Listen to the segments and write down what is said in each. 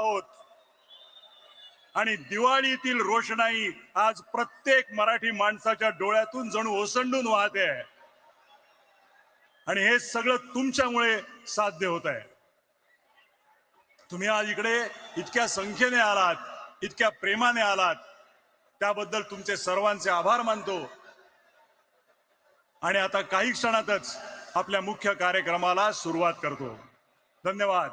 आहोत. आणि दिवाळीतील रोषणाई आज प्रत्येक मराठी माणसाच्या डोळ्यातून जणू ओसंडून वाहते आहे. आणि हे सगळं तुमच्यामुळे साध्य होत आहे. तुम्ही आज इकडे इतक्या संख्येने आलात इतक्या प्रेमाने आलात. त्याबद्दल तुमचे सर्वांचे आभार मानतो. आणि आता काही क्षणातच आपल्या मुख्य कार्यक्रमाला सुरुवात करतो. धन्यवाद.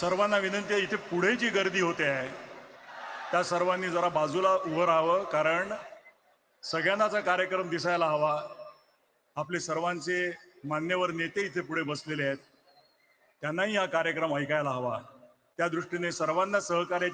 सर्वांना विनंती आहे इथे पुढे जी गर्दी होते आहे त्या सर्वांनी जरा बाजूला उभं राहावं कारण सगळ्यांनाचा कार्यक्रम दिसायला हवा. आपले सर्वांचे मान्यवर नेते इथे पुढे बसलेले आहेत. त्यांनाही हा कार्यक्रम ऐकायला हवा. त्या दृष्टीने सर्वांना सहकार्याची